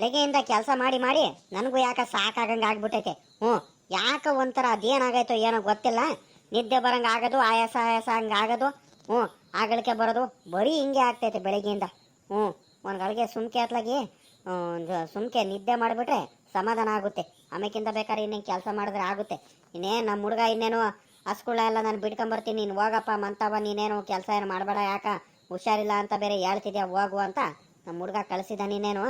ಬೆಳಗ್ಗೆಯಿಂದ ಕೆಲಸ ಮಾಡಿ ಮಾಡಿ ನನಗೂ ಯಾಕೆ ಸಾಕಾಗಂಗೆ ಆಗ್ಬಿಟ್ಟೈತೆ. ಹ್ಞೂ, ಯಾಕೆ ಒಂಥರ ಅದೇನಾಗೈತೋ ಏನೋ ಗೊತ್ತಿಲ್ಲ. ನಿದ್ದೆ ಬರಂಗೆ ಆಗೋದು, ಆಯಾಸ ಆಯಾಸ ಹಂಗೆ ಆಗೋದು. ಹ್ಞೂ, ಆಗಳಿಕೆ ಬರೋದು ಬರೀ ಹಿಂಗೆ ಆಗ್ತೈತೆ ಬೆಳಗ್ಗೆಯಿಂದ. ಹ್ಞೂ, ಒಂದು ಗಳಿಗೆ ಸುಮ್ಕೆ ಅತ್ಲಾಗಿ ಸುಮ್ಕೆ ನಿದ್ದೆ ಮಾಡಿಬಿಟ್ರೆ ಸಮಾಧಾನ ಆಗುತ್ತೆ. ಆಮೇಕಿಂತ ಬೇಕಾದ್ರೆ ಇನ್ನೇನು ಕೆಲಸ ಮಾಡಿದ್ರೆ ಆಗುತ್ತೆ. ಇನ್ನೇನು ನಮ್ಮ ಹುಡುಗ ಇನ್ನೇನು ಹಸ್ಕುಳ ಎಲ್ಲ ನಾನು ಬಿಟ್ಕೊಂಬರ್ತೀನಿ, ನೀನು ಹೋಗಪ್ಪ, ಮಂತವ, ನೀನೇನು ಕೆಲಸ ಏನು ಮಾಡಬೇಡ ಯಾಕೆ? ಹುಷಾರಿಲ್ಲ ಅಂತ ಬೇರೆ ಹೇಳ್ತಿದ್ಯಾ, ಹೋಗು ಅಂತ ನಮ್ಮ ಹುಡುಗ ಕಳಿಸಿದ ನೀನೇನು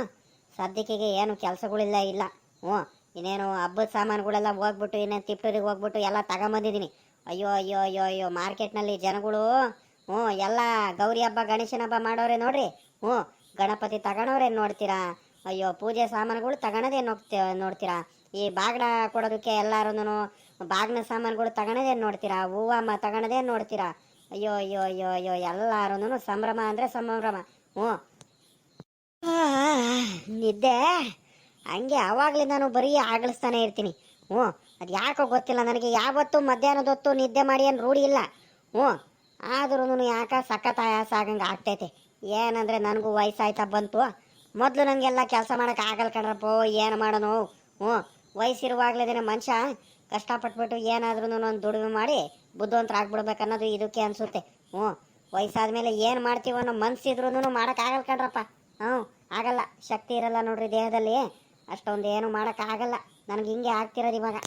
ಸದ್ಯಕ್ಕೆ ಏನು ಕೆಲಸಗಳಿಲ್ಲ, ಇಲ್ಲ. ಹ್ಞೂ, ಇನ್ನೇನು ಹಬ್ಬದ ಸಾಮಾನುಗಳೆಲ್ಲ ಹೋಗ್ಬಿಟ್ಟು, ಇನ್ನೇನು ತಿಪ್ಟೂರಿಗೆ ಹೋಗ್ಬಿಟ್ಟು ಎಲ್ಲ ತಗೊಂಬಂದಿದ್ದೀನಿ. ಅಯ್ಯೋ ಅಯ್ಯೋ ಅಯ್ಯೋ ಅಯ್ಯೋ, ಮಾರ್ಕೆಟ್ನಲ್ಲಿ ಜನಗಳು, ಹ್ಞೂ, ಎಲ್ಲ ಗೌರಿ ಹಬ್ಬ, ಗಣೇಶನ ಹಬ್ಬ ಮಾಡೋರೆ ನೋಡ್ರಿ. ಹ್ಞೂ, ಗಣಪತಿ ತಗೊಳೋರೇನು ನೋಡ್ತೀರಾ? ಅಯ್ಯೋ, ಪೂಜೆ ಸಾಮಾನುಗಳು ತಗೊಳೋದೇ ನೋಡ್ತಿ, ನೋಡ್ತೀರಾ? ಈ ಬಾಗ್ನ ಕೊಡೋದಕ್ಕೆ ಎಲ್ಲರೂ ಬಾಗ್ನ ಸಾಮಾನುಗಳು ತಗೊಳೋದೇ ನೋಡ್ತೀರಾ? ಹೂವು ಮ ತಗೊಳೋದೇ ನೋಡ್ತೀರಾ? ಅಯ್ಯೋ ಅಯ್ಯೋ ಅಯ್ಯೋ ಅಯ್ಯೋ ಎಲ್ಲರೂ ಸಂಭ್ರಮ ಅಂದರೆ ಸಂಭ್ರಮ. ಹ್ಞೂ ನಿದ್ದೆ. ಹಂಗೆ ಅವಾಗ್ಲಿಂದಾನು ಬರೀ ಆಗಲಿಸ್ತಾನೆ ಇರ್ತೀನಿ. ಹ್ಞೂ, ಅದು ಯಾಕೋ ಗೊತ್ತಿಲ್ಲ ನನಗೆ. ಯಾವತ್ತೂ ಮಧ್ಯಾಹ್ನದ ಹೊತ್ತು ನಿದ್ದೆ ಮಾಡಿ ಏನು ರೂಢಿ ಇಲ್ಲ. ಹ್ಞೂ ಆದ್ರೂ ಯಾಕ ಸಖತ್ ಆಯಾಸ ಆಗಂಗೆ ಆಗ್ತೈತೆ. ಏನಂದರೆ ನನಗೂ ವಯಸ್ಸಾಯ್ತಾ ಬಂತು. ಮೊದಲು ನನಗೆಲ್ಲ ಕೆಲಸ ಮಾಡೋಕೆ ಆಗಲ್ಲ ಕಣ್ರಪ್ಪ, ಏನು ಮಾಡೋನು? ಹ್ಞೂ, ವಯಸ್ಸಿರುವಾಗಲೇ ಮನುಷ್ಯ ಕಷ್ಟಪಟ್ಬಿಟ್ಟು ಏನಾದ್ರೂ ಒಂದು ದುಡಿಮೆ ಮಾಡಿ ಬುದ್ಧಿವಂತರ ಆಗ್ಬಿಡ್ಬೇಕು ಅನ್ನೋದು ಇದಕ್ಕೆ ಅನಿಸುತ್ತೆ. ಹ್ಞೂ ವಯಸ್ಸಾದ ಮೇಲೆ ಏನು ಮಾಡ್ತೀವೋ ಅನ್ನೋ ಮನಸ್ಸಿದ್ರೂ ಮಾಡೋಕ್ಕಾಗಲ್ಲ ಕಣ್ರಪ್ಪ. ಹ್ಞೂ ಆಗಲ್ಲ. ಶಕ್ತಿ ಇರಲ್ಲ ನೋಡ್ರಿ ದೇಹದಲ್ಲಿ. ಅಷ್ಟೊಂದು ಏನು ಮಾಡೋಕ್ಕಾಗಲ್ಲ ನನಗೆ ಹಿಂಗೆ ಆಗ್ತಿರೋದು ಇವಾಗ.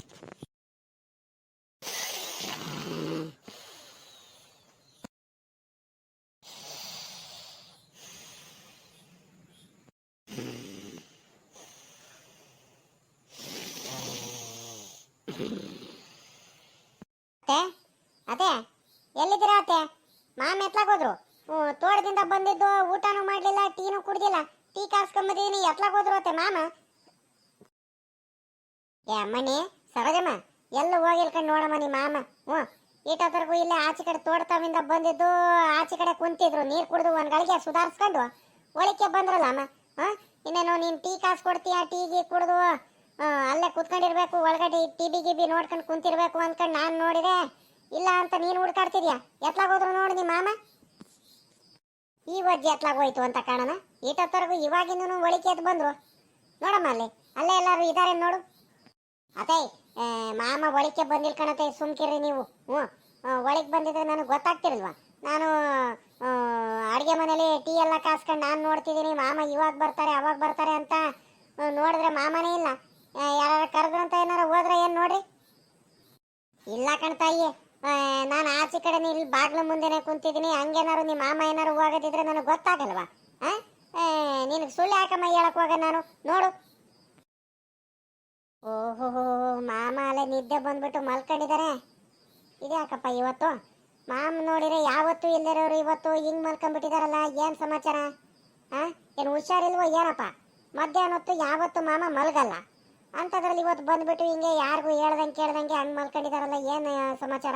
ಅದೇ ಎಲ್ಲಿದ್ದೀರಾ ಅತ್ತೆ? ಮಾಮ ಎತ್ಲಾಗೋದ್ರು ತೋಟದಿಂದ ಬಂದಿದ್ದು ಊಟನೂ ಮಾಡಲಿಲ್ಲ, ಟೀನೂ ಕುಡ್ದಿಲ್ಲ. ಟೀ ಕಾಸ್ಕೊಂಬಂದಿದ್ದೀನಿ ಎತ್ಲಾಗೋದ್ರು ಅತ್ತೆ ಮಾಮ. ಏ ಅಮ್ಮನಿ ಸರೋಜಮ್ಮ, ಎಲ್ಲ ಹೋಗಿಲ್ಕೊಂಡು ನೋಡಮ್ಮ ನೀ ಮಾಮ. ಹ್ಞೂ, ಈಟೋತರ್ಗೂ ಇಲ್ಲೇ ಆಚೆ ಕಡೆ ತೋಡ್ತಾವಿಂದ ಬಂದಿದ್ದು, ಆಚೆ ಕಡೆ ಕುಂತಿದ್ರು, ನೀರು ಕುಡಿದು ಒಂದು ಗಳಿಗೆ ಸುಧಾರಿಸ್ಕೊಂಡು ಒಳಕ್ಕೆ ಬಂದ್ರಲ್ಲ ಅಮ್ಮ, ಹಾಂ? ಇನ್ನೇನು ನೀನು ಟೀ ಕಾಸು ಕೊಡ್ತೀಯ, ಟೀ ಗೀ ಕುಡಿದು? ಅಲ್ಲೇ ಕುತ್ಕೊಂಡಿರ್ಬೇಕು, ಒಳಗಡೆ ಟಿ ಬಿ ಗಿಬಿ ನೋಡ್ಕೊಂಡು ಕುಂತಿರ್ಬೇಕು ಅಂದ್ಕೊಂಡು ನಾನು ನೋಡಿದೆ. ಇಲ್ಲ ಅಂತ ನೀನು ಹುಡ್ಕಾಡ್ತಿದ್ಯಾ? ಎತ್ಲಾಗೋದ್ರು ನೋಡಿ ನಿಮ್ಮ ಮಾಮ. ಈ ವಜ್ಜೆ ಎತ್ಲಾಗೋಯ್ತು ಅಂತ ಕಾಣನ. ಈಟೊತ್ತವರೆಗೂ ಇವಾಗಿಂದನು ಒಳಿಕೆ ಎದ್ದು ಬಂದ್ರು. ನೋಡಮ್ಮ ಅಲ್ಲಿ. ಅಲ್ಲೇ ಎಲ್ಲರೂ ಇದಾರೆ ನೋಡು. ಅತೈ ಮಾಮ ಒಳಿಕೆ ಬಂದಿಲ್ ಕಣತೆ, ಸುಮ್ಕಿರಿ ನೀವು. ಹ್ಞೂ. ಒಳಗೆ ಬಂದಿದ್ರೆ ನನಗೆ ಗೊತ್ತಾಗ್ತಿರಲ್ವಾ? ನಾನು ಅಡುಗೆ ಮನೇಲಿ ಟೀ ಎಲ್ಲ ಕಾಸ್ಕೊಂಡು ನಾನು ನೋಡ್ತಿದ್ದೀನಿ. ಮಾಮ ಇವಾಗ ಬರ್ತಾರೆ, ಅವಾಗ ಬರ್ತಾರೆ ಅಂತ ನೋಡಿದ್ರೆ ಮಾಮನೇ ಇಲ್ಲ. ಯಾರು ಅಂತ ಏನಾರು ಹೋದ್ರೆ ಏನು ನೋಡ್ರಿ? ಇಲ್ಲ ಕಣ್ತಾಯಿ ನಾನು ಆಚೆ ಕಡೆ ಇಲ್ಲಿ ಬಾಗ್ಲ ಮುಂದೆನೇ ಕುಂತಿದ್ದೀನಿ. ಹಂಗೇನಾರು ನಿಮ್ಮ ಮಾಮ ಏನಾರು ಹೋಗೋದಿದ್ರೆ ನನಗೆ ಗೊತ್ತಾಗಲ್ವಾ? ನಿನಗೆ ಸುಳ್ಳು ಯಾಕಮ್ಮ ಹೇಳಕ್ ಹೋಗ ನಾನು? ನೋಡು. ಓಹೋ ಮಾಮ ಅಲ್ಲೇ ನಿದ್ದೆ ಬಂದ್ಬಿಟ್ಟು ಮಲ್ಕೊಂಡಿದ್ದಾರೆ ಇದ್ಯಾಕಪ್ಪ ಇವತ್ತು? ಮಾಮ ನೋಡಿದ್ರೆ ಯಾವತ್ತು ಇಲ್ಲದಿರೋರು ಇವತ್ತು ಹಿಂಗ್ ಮಲ್ಕೊಂಡ್ಬಿಟ್ಟಿದಾರಲ್ಲ, ಏನ್ ಸಮಾಚಾರ? ಆ, ಏನು ಹುಷಾರಿಲ್ವೋ ಏನಪ್ಪ? ಮಧ್ಯಾಹ್ನ ಹೊತ್ತು ಯಾವತ್ತು ಮಾಮ ಮಲ್ಗಲ್ಲ. ಅಂಥದ್ರಲ್ಲಿ ಇವತ್ತು ಬಂದ್ಬಿಟ್ಟು ಹಿಂಗೆ ಯಾರಿಗೂ ಹೇಳ್ದಂಗೆ ಕೇಳ್ದಂಗೆ ಹಂಗೆ ಮಲ್ಕೊಂಡಿದಾರಲ್ಲ, ಏನು ಸಮಾಚಾರ?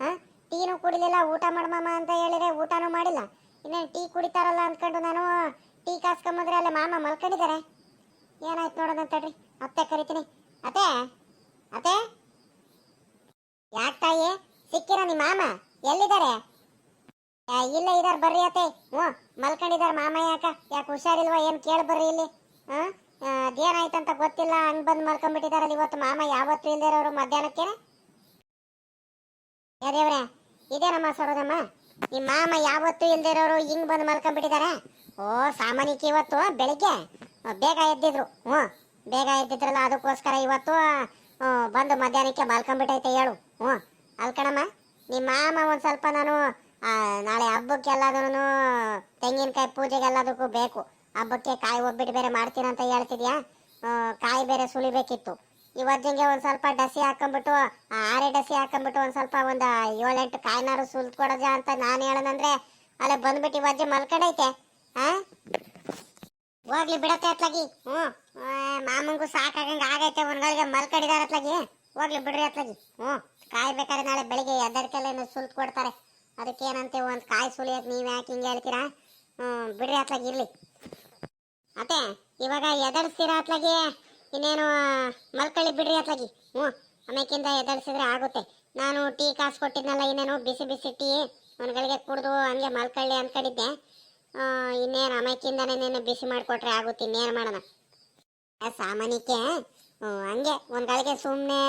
ಆ, ಟೀನು ಕುಡಿಲಿಲ್ಲ, ಊಟ ಮಾಡ ಮಾಮ ಅಂತ ಹೇಳಿದ್ರೆ ಊಟನೂ ಮಾಡಿಲ್ಲ. ಇನ್ನೇನು ಟೀ ಕುಡಿತಾರಲ್ಲ ಅಂದ್ಕೊಂಡು ನಾನು ಟೀ ಕಾಸ್ಕೊಂಬಂದ್ರೆ ಅಲ್ಲೇ ಮಾಮ ಮಲ್ಕೊಂಡಿದ್ದಾರೆ. ಏನಾಯ್ತು ನೋಡೋಣ ತಡ್ರಿ. ಅತ್ತೆ ಕರಿತೀನಿ. ಅತ್ತೆ? ಅತ್ತೆ? ಯಾಕೆ ತಾಯಿ? ಸಿಕ್ಕಿರ ನಿಮ್ಮ ಮಾಮ? ಎಲ್ಲಿದ್ದಾರೆ? ಇಲ್ಲ ಇದಾರೆ ಬರ್ರಿ ಅತ್ತೆ. ಹ್ಞೂ ಮಲ್ಕೊಂಡಿದ್ದಾರೆ ಮಾಮ ಯಾಕ? ಯಾಕೆ ಹುಷಾರಿಲ್ವಾ? ಏನು ಕೇಳಿ ಬರ್ರಿ ಇಲ್ಲಿ? ಹಾಂ ಅಂತ ಗೊತ್ತಿಲ್ಲ. ಹಂಗೆ ಬಂದು ಮಲ್ಕೊಂಡ್ಬಿಟ್ಟಿದಾರಲ್ಲ ಇವತ್ತು ಮಾಮ. ಯಾವತ್ತೂ ಅವರು ಮಧ್ಯಾಹ್ನಕ್ಕೆ? ದೇವ್ರೆ, ಇದೇನಮ್ಮ ಸರೋದಮ್ಮ ನಿಮ್ಮ ಮಾಮ ಯಾವತ್ತೂ ಇಲ್ದಿರೋರು ಹಿಂಗ್ ಬಂದು ಮಲ್ಕೊಂಡ್ಬಿಟ್ಟಿದ್ದಾರೆ ಓ, ಸಾಮಾನ್ಯಕ್ಕೆ ಇವತ್ತು ಬೆಳಿಗ್ಗೆ? ಬೇಗ ಎದ್ದಿದ್ರು. ಹ್ಞೂ, ಬೇಗ ಎದ್ದಿದ್ರಲ್ಲ, ಅದಕ್ಕೋಸ್ಕರ ಇವತ್ತು ಬಂದು ಮಧ್ಯಾಹ್ನಕ್ಕೆ ಮಲ್ಕೊಂಡ್ಬಿಟ್ಟೈತೆ ಹೇಳು. ಹ್ಞೂ ಅಲ್ಕಣಮ್ಮ ನಿಮ್ಮ ಮಾಮ ಒಂದು ಸ್ವಲ್ಪ ನಾನು ನಾಳೆ ಹಬ್ಬಕ್ಕೆಲ್ಲದೂ ತೆಂಗಿನಕಾಯಿ ಪೂಜೆಗೆಲ್ಲದಕ್ಕೂ ಬೇಕು. ಹಬ್ಬಕ್ಕೆ ಕಾಯಿ ಒಬ್ಬಿಟ್ಟು ಬೇರೆ ಮಾಡ್ತೀನಂತ ಹೇಳ್ತಿದ್ಯಾ? ಕಾಯಿ ಬೇರೆ ಸುಳಿಬೇಕಿತ್ತು ಇವತ್ತಿಗೆ ಒಂದು ಸ್ವಲ್ಪ ಡಸಿ ಹಾಕೊಂಬಿಟ್ಟು ಆರೆ ಡಸಿ ಹಾಕೊಂಬಿಟ್ಟು ಒಂದು ಸ್ವಲ್ಪ ಒಂದು ಏಳೆಂಟು ಕಾಯಿನಾರು ಸುಲ್ತ್ ಕೊಡೋದ ಅಂತ ನಾನು ಹೇಳೋದಂದ್ರೆ, ಅಲ್ಲೇ ಬಂದ್ಬಿಟ್ಟು ಇವಜ್ಜೆ ಮಲ್ಕೊಂಡೈತೆ. ಹೋಗ್ಲಿ ಬಿಡತ್ತೆ ಅತ್ಲಾಗಿ. ಹ್ಞೂ. ಮಾಮಂಗೂ ಸಾಕಾಗಂಗ ಆಗೈತೆ ಒಂದ್ಗಳಿಗೆ ಮಲ್ಕಡಿದಾರ ಅತ್ಲಾಗಿ. ಹೋಗ್ಲಿ ಬಿಡ್ರಿ ಅತ್ಲಾಗಿ. ಕಾಯಿ ಬೇಕಾದ್ರೆ ನಾಳೆ ಬೆಳಿಗ್ಗೆ ಎದ್ದರಿಕೆಲ್ಲ ಸುಲ್ತ್ ಕೊಡ್ತಾರೆ. ಅದಕ್ಕೇನಂತೆ ಒಂದು ಕಾಯಿ ಸುಲಿಯಕ್ಕೆ ನೀವು ಯಾಕೆ ಹಿಂಗೆ ಹೇಳ್ತೀರಾ? ಹ್ಞೂ, ಬಿಡ್ರಿ ಅತ್ಲಾಗಿ, ಇರ್ಲಿ. ಅತ್ತೆ, ಇವಾಗ ಎದರ್ಸ್ತೀರಾ ಅತ್ಲಾಗಿ? ಇನ್ನೇನು ಮಲ್ಕಳಿ ಬಿಡ್ರಿ ಅತ್ಲಾಗಿ. ಹ್ಞೂ. ಆಮೇಕಿಂದ ಎದರ್ಸಿದ್ರೆ ಆಗುತ್ತೆ. ನಾನು ಟೀ ಕಾಸು ಕೊಟ್ಟಿದ್ನಲ್ಲ, ಇನ್ನೇನು ಬಿಸಿ ಬಿಸಿ ಟೀ. ಒಂದ್ಗಳಿಗೆ ಕುಡಿದು ಹಂಗೆ ಮಲ್ಕಳ್ಳಿ ಅಂದ್ಕೊಂಡಿದ್ದೆ ಇನ್ನೇನು ನೀನು ಬಿಸಿ ಮಾಡಿಕೊಟ್ರೆ ಆಗುತ್ತೆ, ಇನ್ನೇನು ಮಾಡೋಣ ಸಾಮಾನ್ಯಕ್ಕೆ ಹಂಗೆ, ಒಂದು ಗಳಿಗೆ ಸುಮ್ಮನೆ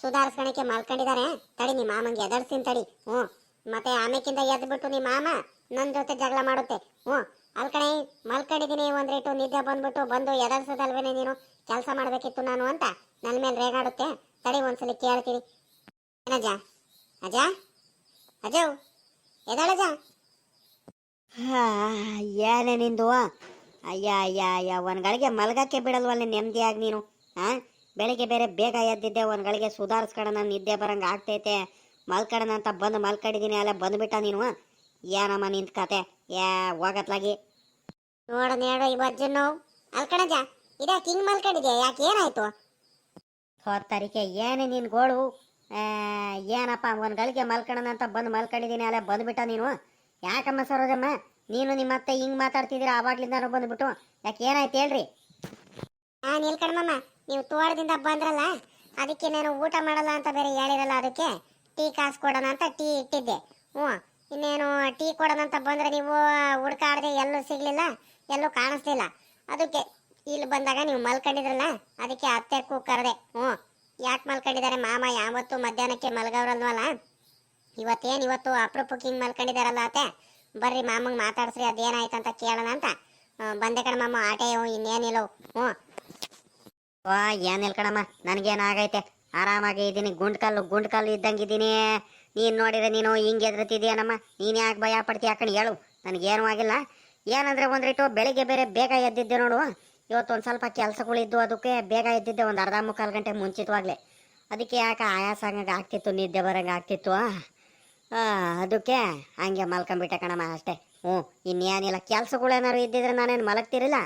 ಸುಧಾರಿಸ್ಕೊಳಕ್ಕೆ ಮಲ್ಕೊಂಡಿದ್ದಾರೆ ತಡಿ ನಿಮ್ಮ ಮಾಮಂಗೆ ಎದರ್ಸ್ತೀನಿ ತಡಿ. ಹ್ಞೂ, ಮತ್ತೆ ಆಮೇಕಿಂದ ಎದ್ಬಿಟ್ಟು ನಿಮ್ಮ ಮಾಮ ನನ್ನ ಜೊತೆ ಜಗಳ ಮಾಡುತ್ತೆ. ಹ್ಞೂ, ಅಲ್ ಕಡೆ ಮಲ್ಕೊಂಡಿದ್ದೀನಿ ಒಂದ್ ರೇಟು ನಿದ್ದೆ ಬಂದ್ಬಿಟ್ಟು ಬಂದು ಎದರ್ಸದಲ್ವೇನೆ ನೀನು? ಕೆಲಸ ಮಾಡಬೇಕಿತ್ತು ನಾನು ಅಂತ? ನನ್ನ ಮೇಲೆ ರೇಗಾಡುತ್ತೆ? ತಡಿ, ಒಂದ್ಸಲಿ ಕೇಳ್ತೀನಿ. ಏನಜ್ಜ ಅಜ್ಜ? ಅಜವ್ ಎದಾಳಜ ಏನೇ ನಿಂದು. ಅಯ್ಯ ಅಯ್ಯ ಅಯ್ಯ ಒಂದ್ಗಳಿಗೆ ಮಲಗಕ್ಕೆ ಬಿಡಲ್ವಲ್ಲ ನೆಮ್ಮದಿಯಾಗಿ ನೀನು ಹಾಂ ಬೆಳಿಗ್ಗೆ ಬೇರೆ ಬೇಗ ಎದ್ದಿದ್ದೆ ಒಂದ್ಗಳಿಗೆ ಸುಧಾರಿಸ್ಕೊಳ್ಳೋಣ ನಿದ್ದೆ ಬರಂಗ ಆಗ್ತೈತೆ. ಮಲ್ಕಡೋಣ ಅಂತ ಬಂದು ಮಲ್ಕೊಂಡಿದ್ದೀನಿ ಅಲ್ಲ ಬಂದ್ಬಿಟ್ಟ ನೀನು. ಏನಮ್ಮ ನಿಂತ ಕತೆ? ಯಾ ಹೋಗತ್ಲಾಗಿ. ನೋಡ ನೋಡು ಇವತ್ತು ನೋವು ಅಲ್ಕಣಜ ಇದೆ ಕಿಂಗ್ ಮಲ್ಕೊಂಡಿದ್ಯಾ? ಯಾಕೆ ಏನಾಯ್ತು? ಹೊತ್ತರಿಕೆ ಏನೇ ನಿನ್ ಗೋಳು ಏನಪ್ಪ ಒಂದ್ ಗಳಿಗೆ ಅಂತ ಬಂದು ಮಲ್ಕೊಂಡಿದ್ದೀನಿ ಅಲ್ಲ ಬಂದ್ಬಿಟ್ಟ ನೀನು. ಯಾಕಮ್ಮ ಸರೋಜಮ್ಮ? ನೀನು ನಿಮ್ಮ ಅತ್ತೆ ಹಿಂಗ್ ಮಾತಾಡ್ತಿದ್ದೀರಾ ಆವಾಗ್ಲಿಂದ ಬಂದ್ಬಿಟ್ಟು. ಯಾಕೆ ಏನಾಯ್ತು ಹೇಳ್ರಿ? ನಾನು ನಿಲ್ಕಣಮ್ಮ ನೀವು ತೋಟದಿಂದ ಬಂದ್ರಲ್ಲ, ಅದಕ್ಕೆ ನಾನು ಊಟ ಮಾಡಲ್ಲ ಅಂತ ಬೇರೆ ಹೇಳಿರಲ್ಲ ಅದಕ್ಕೆ ಟೀ ಕಾಸು ಕೊಡೋಣ ಅಂತ ಟೀ ಇಟ್ಟಿದ್ದೆ. ಹ್ಞೂ, ಇನ್ನೇನು ಟೀ ಕೊಡೋಣ ಅಂತ ಬಂದರೆ ನೀವು ಹುಡ್ಕಾಡದೆ ಎಲ್ಲೂ ಸಿಗಲಿಲ್ಲ, ಎಲ್ಲೂ ಕಾಣಿಸ್ಲಿಲ್ಲ ಅದಕ್ಕೆ ಇಲ್ಲಿ ಬಂದಾಗ ನೀವು ಮಲ್ಕೊಂಡಿದ್ರಲ್ಲ, ಅದಕ್ಕೆ ಅತ್ತೆ ಕರೆದೆ ಹ್ಞೂ, ಯಾಕೆ ಮಲ್ಕೊಂಡಿದ್ದಾರೆ ಮಾಮ, ಯಾವತ್ತು ಮಧ್ಯಾಹ್ನಕ್ಕೆ ಮಲ್ಗವ್ರಲ್ವಲ್ಲ? ಇವತ್ತೇನು ಇವತ್ತು ಅಪರೂಪಕ್ಕೆ ಹಿಂಗೆ ಮಲ್ಕೊಂಡಿದ್ದಾರಲ್ಲ ಅತ್ತೆ ಬರ್ರಿ ಮಾಮಂಗೆ ಮಾತಾಡ್ಸ್ರಿ ಅದೇನಾಯ್ತು ಅಂತ ಕೇಳೋಣ ಅಂತ. ಬಂದೆ ಕಣ ಮಾಮ ಆಟೆಯೋ ಇನ್ನೇನಿಲ್ಲವು ಹ್ಞೂ. ವಾ ಏನಿಲ್ಲ ಕಣಮ್ಮ ನನಗೇನಾಗೈತೆ ಆರಾಮಾಗಿ ಇದ್ದೀನಿ ಗುಂಡ್ಕಲ್ಲು ಗುಂಡ್ಕಲ್ಲು ಇದ್ದಂಗೆ ಇದ್ದೀನಿ ನೀನು ನೋಡಿದ್ರೆ ನೀನು ಹಿಂಗೆ ಎದ್ರತಿದ್ಯಾನಮ್ಮ ನೀನು ಯಾಕೆ ಭಯ ಪಡ್ತಿ ಕಣ್, ಹೇಳು. ನನಗೇನು ಆಗಿಲ್ಲ. ಏನಂದರೆ ಒಂದ್ರಿಟ್ಟು ಬೆಳಿಗ್ಗೆ ಬೇರೆ ಬೇಗ ಎದ್ದಿದ್ದೆ ನೋಡು. ಇವತ್ತು ಒಂದು ಸ್ವಲ್ಪ ಕೆಲಸಗಳಿದ್ದು ಅದಕ್ಕೆ ಬೇಗ ಎದ್ದಿದ್ದೆ, ಒಂದು ಅರ್ಧ ಮುಕ್ಕಾಲು ಗಂಟೆ ಮುಂಚಿತವಾಗಲೇ. ಅದಕ್ಕೆ ಯಾಕೆ ಆಯಾಸ ಆಗಂಗೆ ಆಗ್ತಿತ್ತು, ನಿದ್ದೆ ಬರಂಗೆ ಆಗ್ತಿತ್ತು? ಅದಕ್ಕೆ ಹಂಗೆ ಮಲ್ಕೊಂಬಿಟ್ಟೆ ಕಣಮ್ಮ ಅಷ್ಟೇ. ಹ್ಞೂ, ಇನ್ನೇನಿಲ್ಲ ಕೆಲಸಗಳೇನಾರು ಇದ್ದಿದ್ರೆ ನಾನೇನು ಮಲಗ್ತಿರಲಿಲ್ಲ?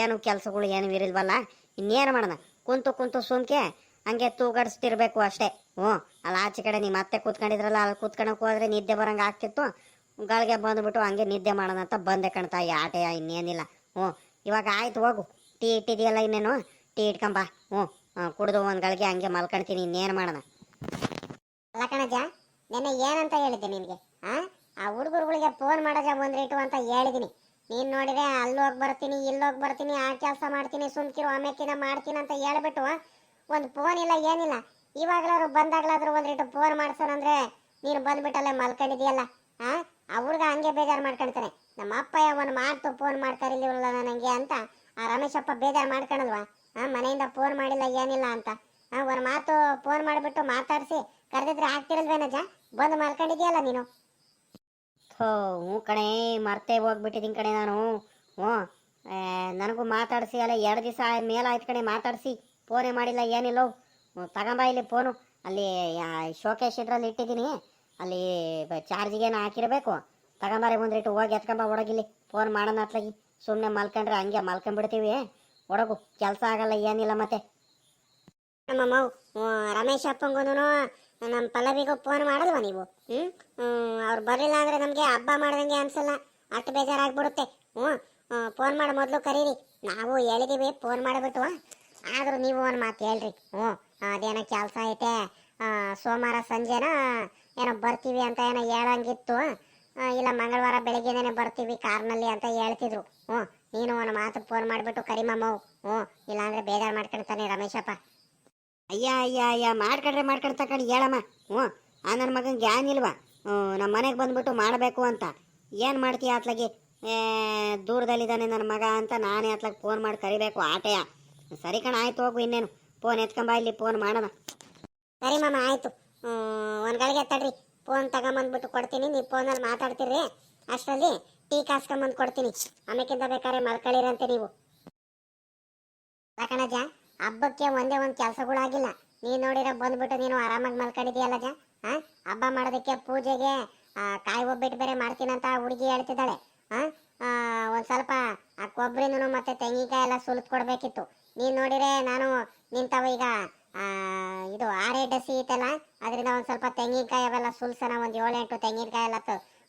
ಏನು ಕೆಲಸಗಳು ಏನು ಇರಲ್ವಲ್ಲ? ಇನ್ನೇನು ಮಾಡೋಣ? ಕುಂತು ಕುಂತು ಸುಮ್ಕೆ ಹಂಗೆ ತೂಗಡಿಸ್ತಿರ್ಬೇಕು ಅಷ್ಟೇ. ಹ್ಞೂ, ಅಲ್ಲಿ ಆಚೆ ಕಡೆ ನಿಮ್ಮ ಮತ್ತೆ ಕೂತ್ಕೊಂಡಿದ್ರಲ್ಲ, ಅಲ್ಲಿ ಕೂತ್ಕೊಳಕ್ಕೆ ಹೋದ್ರೆ ನಿದ್ದೆ ಬರಂಗೆ ಆಗ್ತಿತ್ತು. ಗಳಿಗೆ ಬಂದುಬಿಟ್ಟು ಹಂಗೆ ನಿದ್ದೆ ಮಾಡೋಣ ಅಂತ ಬಂದೆ ಕಣ್ತಾ ಈ ಆಟೆಯ ಇನ್ನೇನಿಲ್ಲ. ಹ್ಞೂ, ಇವಾಗ ಆಯ್ತು, ಹೋಗು. ಟೀ ಇಟ್ಟಿದೆಯಲ್ಲ ಇನ್ನೇನು? ಟೀ ಇಟ್ಕೊಂಬ. ಹ್ಞೂ ಕುಡಿದು ಒಂದು ಗಳಿಗೆ ಹಂಗೆ ಮಲ್ಕೊಳ್ತೀನಿ, ಇನ್ನೇನು ಮಾಡೋಣ? ಅಲ್ಲ ಕಣಜ ನೆನ್ನೆ ಏನಂತ ಹೇಳಿದ್ದೆ ನಿನಗೆ, ಆ? ಆ ಹುಡುಗರುಗಳಿಗೆ ಫೋನ್ ಮಾಡೋಜ ರೇಟು ಅಂತ ಹೇಳಿದೀನಿ. ನೀನ್ ನೋಡಿದ್ರೆ ಅಲ್ಲೋಗಿ ಬರ್ತೀನಿ ಇಲ್ಲೋಗಿ ಬರ್ತೀನಿ, ಆ ಕೆಲಸ ಮಾಡ್ತೀನಿ, ಸುಮ್ಕಿರು, ಆಮೇಕಿನ ಮಾಡ್ತೀನಿ ಅಂತ ಹೇಳ್ಬಿಟ್ಟು ಒಂದು ಫೋನ್ ಇಲ್ಲ, ಏನಿಲ್ಲ. ಇವಾಗಲಾದ್ರು ಬಂದಾಗ್ಲಾದ್ರು ಒಂದ್ ರೇಟು ಫೋನ್ ಮಾಡ್ಸೋಣಂದ್ರೆ ನೀನು ಬಂದ್ಬಿಟ್ಟಲ್ಲೇ ಮಲ್ಕೊಂಡಿದ್ಯಲ್ಲ ಆ? ಆ ಹುಡುಗ ಹಂಗೆ ಬೇಜಾರು ಮಾಡ್ಕೊಳ್ತಾನೆ ನಮ್ಮ ಅಪ್ಪ ಒಂದು ಮಾತು ಫೋನ್ ಮಾಡ್ತಾರಿಲ್ಲ ನನಗೆ ಅಂತ, ಆ ರಮೇಶಪ್ಪ ಬೇಜಾರು ಮಾಡ್ಕೊಳಲ್ವಾ ಆ, ಮನೆಯಿಂದ ಫೋನ್ ಮಾಡಿಲ್ಲ, ಏನಿಲ್ಲ ಅಂತ. ಆ, ಒಂದು ಮಾತು ಫೋನ್ ಮಾಡಿಬಿಟ್ಟು ಮಾತಾಡಿಸಿ ಕರೆದಿದ್ರೆ ಆಗ್ತಿರಲ್ವೇನಜ್ಜ ಬಂದು ಮಲ್ಕೊಂಡಿದ್ಯಲ್ಲ ನೀನು. ಥೋ ಹ್ಞೂ ಕಣೆ ಮರ್ತೇ ಹೋಗ್ಬಿಟ್ಟಿದ್ದೀನಿ ಕಣೆ ನಾನು. ಹ್ಞೂ ನನಗೂ ಮಾತಾಡಿಸಿ ಅಲ್ಲ ಎರಡು ದಿವಸ ಮೇಲಾಯ್ತು ಕಣೆ ಮಾತಾಡಿಸಿ. ಫೋನೇ ಮಾಡಿಲ್ಲ ಏನಿಲ್ಲ. ತಗೊಂಬ ಇಲ್ಲಿ ಫೋನು. ಅಲ್ಲಿ ಶೋಕೇಶ್ ಇದ್ರಲ್ಲಿ ಇಟ್ಟಿದ್ದೀನಿ. ಅಲ್ಲಿ ಚಾರ್ಜಿಗೇನು ಹಾಕಿರಬೇಕು. ತಗೊಂಬಾರೆ ಬಂದ್ರಿಟ್ಟು ಹೋಗಿ ಎತ್ಕೊಂಬ ಒಡಗಿಲ್ಲಿ ಫೋನ್ ಮಾಡೋಣ ಅತ್ಲಾಗಿ. ಸುಮ್ಮನೆ ಮಲ್ಕೊಂಡ್ರೆ ಹಂಗೆ ಮಲ್ಕೊಂಡ್ಬಿಡ್ತೀವಿ ಒಡಗು ಕೆಲಸ ಆಗಲ್ಲ ಏನಿಲ್ಲ ಮತ್ತೆ. ನಮ್ಮ ರಮೇಶ್ ಅಪ್ಪಂಗೂ ನಮ್ಮ ಪಲ್ಲವಿಗೂ ಫೋನ್ ಮಾಡಲ್ವಾ ನೀವು? ಹ್ಮ್? ಅವ್ರು ಬರಲಿಲ್ಲ ಅಂದ್ರೆ ನಮಗೆ ಹಬ್ಬ ಮಾಡ್ದಂಗೆ ಅನ್ಸಲ್ಲ. ಅಷ್ಟು ಬೇಜಾರಾಗ್ಬಿಡುತ್ತೆ. ಹ್ಞೂ ಫೋನ್ ಮಾಡಿ ಮೊದಲು ಕರೀರಿ. ನಾವು ಹೇಳಿದ್ದೀವಿ ಫೋನ್ ಮಾಡಿಬಿಟ್ಟು. ಆದ್ರೂ ನೀವು ಒಂದು ಮಾತು ಹೇಳ್ರಿ. ಹ್ಞೂ ಅದೇನೋ ಕೆಲಸ ಐತೆ. ಸೋಮವಾರ ಸಂಜೆನ ಏನೋ ಬರ್ತೀವಿ ಅಂತ ಏನೋ ಹೇಳಂಗಿತ್ತು. ಇಲ್ಲ ಮಂಗಳವಾರ ಬೆಳಗ್ಗೆನೇ ಬರ್ತೀವಿ ಕಾರ್ನಲ್ಲಿ ಅಂತ ಹೇಳ್ತಿದ್ರು. ಹ್ಞೂ ನೀನು ಒಂದು ಮಾತು ಫೋನ್ ಮಾಡಿಬಿಟ್ಟು ಕರಿಮಮ್ಮವು ಹ್ಞೂ ಇಲ್ಲಾಂದ್ರೆ ಬೇಜಾರು ಮಾಡ್ಕೊಳ್ತಾನೆ ರಮೇಶಪ್ಪ. ಅಯ್ಯ ಅಯ್ಯ ಅಯ್ಯ, ಮಾಡ್ಕೊಂಡ್ರೆ ಮಾಡ್ಕೊಂಡು ತಕೊಂಡು ಹೇಳಮ್ಮ. ಹ್ಞೂ, ಆ ನನ್ನ ಮಗನ ಇಲ್ವಾ? ಹ್ಞೂ ನಮ್ಮ ಮನೆಗೆ ಬಂದ್ಬಿಟ್ಟು ಮಾಡಬೇಕು ಅಂತ. ಏನು ಮಾಡ್ತೀಯ ಅತ್ಲಾಗಿ ದೂರದಲ್ಲಿದ್ದಾನೆ ನನ್ನ ಮಗ ಅಂತ ನಾನೇ ಅತ್ಲಾಗ ಫೋನ್ ಮಾಡಿ ಕರಿಬೇಕು ಆಟೆಯ. ಸರಿ ಕಣ, ಆಯ್ತು, ಹೋಗು ಇನ್ನೇನು. ಫೋನ್ ಎತ್ಕೊಂಬ ಇಲ್ಲಿ, ಫೋನ್ ಮಾಡೋಣ. ಸರಿ ಮಾಮ, ಆಯಿತು. ಒಂದು ಗಳಿಗೆ ತಡ್ರಿ ಫೋನ್ ತಗೊಂಬಂದ್ಬಿಟ್ಟು ಕೊಡ್ತೀನಿ. ನೀವು ಫೋನಲ್ಲಿ ಮಾತಾಡ್ತೀರಿ ಅಷ್ಟರಲ್ಲಿ ಟೀ ಕಾಸ್ಕೊಂಬಂದು ಕೊಡ್ತೀನಿ. ಆಮೇಕಿಂತ ಬೇಕಾದ್ರೆ ಮಲ್ಕೊಳ್ಳಿರಂತೆ ನೀವು. ಕಣಜ ಹಬ್ಬಕ್ಕೆ ಒಂದೇ ಒಂದು ಕೆಲಸಗಳಾಗಿಲ್ಲ ನೀನು ನೋಡಿರ ಬಂದ್ಬಿಟ್ಟು ನೀನು ಆರಾಮಾಗಿ ಮಲ್ಕೊಂಡಿದ್ಯಲ್ಲ ಜ ಹಬ್ಬ ಮಾಡೋದಕ್ಕೆ ಪೂಜೆಗೆ ಕಾಯಿ ಒಬ್ಬಿಟ್ಟು ಬೇರೆ ಮಾಡ್ತೀನಂತ ಹುಡುಗಿ ಹೇಳ್ತಿದ್ದಾಳೆ. ಹಾಂ ಒಂದು ಸ್ವಲ್ಪ ಆ ಕೊಬ್ಬರಿನೂ ಮತ್ತೆ ತೆಂಗಿನಕಾಯಿ ಎಲ್ಲ ಸುಲಿದು ಕೊಡಬೇಕಿತ್ತು. ನೀನು ನೋಡಿರೆ ನಾನು ನಿಂತವ ಈಗ ಇದು ಆರೆ ಡಸಿ ಐತಲ್ಲ, ಅದರಿಂದ ಒಂದು ಸ್ವಲ್ಪ ತೆಂಗಿನಕಾಯಿ ಅವೆಲ್ಲ ಸುಲ್ಸನ ಒಂದು ಏಳೆಂಟು ತೆಂಗಿನಕಾಯಿ ಎಲ್ಲ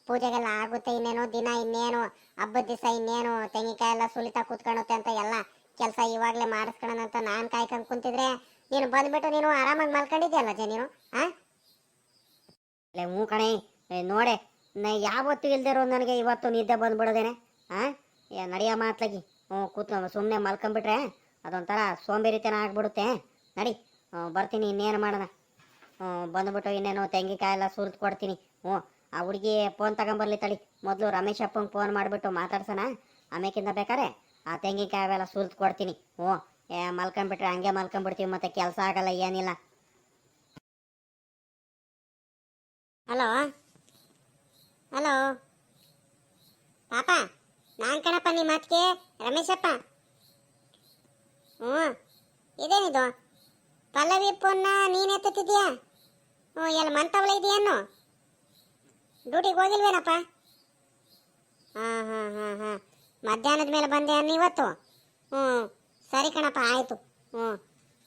ಪೂಜೆಗೆಲ್ಲ ಆಗುತ್ತೆ ಇನ್ನೇನು, ದಿನ ಇನ್ನೇನು, ಹಬ್ಬದ ದಿವಸ ಇನ್ನೇನು, ತೆಂಗಿನಕಾಯಿ ಎಲ್ಲ ಸುಲಿತಾ ಕೂತ್ಕೊಳ್ಳುತ್ತೆ ಅಂತ ಎಲ್ಲ ಕೆಲಸ ಇವಾಗಲೇ ಮಾಡಿಸ್ಕೊಳ್ಳೋಣ ಅಂತ ನಾನು ಕಾಯ್ಕೊಂಡು ಕುಂತಿದ್ರೆ ನೀನು ಬಂದ್ಬಿಟ್ಟು ನೀನು ಆರಾಮಾಗಿ ಮಲ್ಕೊಂಡಿದ್ಯಲ್ಲ ಜ ನೀನು ಹಾಂ ಅಲ್ಲೇ ಹ್ಞೂ ಕಣೆ. ನೋಡೆ, ನಾ ಯಾವತ್ತೂ ಇಲ್ದಿರೋ ನನಗೆ ಇವತ್ತು ನಿದ್ದೆ ಬಂದ್ಬಿಡೋದೇನೆ ಹಾಂ ನಡಿಯ ಮಾತ್ಲಾಗಿ. ಹ್ಞೂ, ಕೂತ್ ಸುಮ್ಮನೆ ಮಲ್ಕೊಂಬಿಟ್ರೆ ಅದೊಂಥರ ಸೋಂಬೇರಿತನ ಆಗ್ಬಿಡುತ್ತೆ. ನಡಿ ಬರ್ತೀನಿ, ಇನ್ನೇನು ಮಾಡೋಣ. ಹ್ಞೂ, ಬಂದ್ಬಿಟ್ಟು ಇನ್ನೇನು ತೆಂಗಿನಕಾಯಿ ಎಲ್ಲ ಸುರಿದು ಕೊಡ್ತೀನಿ. ಹ್ಞೂ, ಆ ಹುಡುಗಿ ಫೋನ್ ತಗೊಂಬರ್ಲಿ ತಳಿ ಮೊದಲು ರಮೇಶ್ ಅಪ್ಪಂಗೆ ಫೋನ್ ಮಾಡಿಬಿಟ್ಟು ಮಾತಾಡ್ಸೋಣ. ಆಮೇಕಿಂದ ಬೇಕಾರೆ ಆ ತೆಂಗಿನಕಾಯಿ ಅವೆಲ್ಲ ಸುಲ್ತ್ ಕೊಡ್ತೀನಿ. ಹ್ಞೂ. ಏ ಮಲ್ಕೊಂಡ್ಬಿಟ್ರೆ ಹಂಗೆ ಮಲ್ಕೊಂಡ್ಬಿಡ್ತೀವಿ ಮತ್ತೆ ಕೆಲಸ ಆಗಲ್ಲ, ಏನಿಲ್ಲ. ಹಲೋ? ಹಲೋ? ಪಾಪ, ನಾನು ಕಣಪ್ಪ ನಿಮ್ಮ ಮಾತಿಗೆ, ರಮೇಶಪ್ಪ. ಹ್ಞೂ. ಇದೇನಿದು? ಪಲ್ಲವಿ ಫೋನ್ನ ನೀನು ಎತ್ತುತ್ತಿದ್ಯಾ ಹ್ಞೂ, ಎಲ್ಲಿ ಮಂತವಳ ಇದೆಯನ್ನು ಡ್ಯೂಟಿಗೆ ಹೋಗಿಲ್ವೇನಪ್ಪ? ಹಾಂ ಹಾಂ ಹಾಂ ಹಾಂ. ಮಧ್ಯಾಹ್ನದ ಮೇಲೆ ಬಂದೆ ಅನ್ನ ಇವತ್ತು. ಹ್ಞೂ. ಸರಿ ಕಣಪ್ಪ, ಆಯಿತು. ಹ್ಞೂ.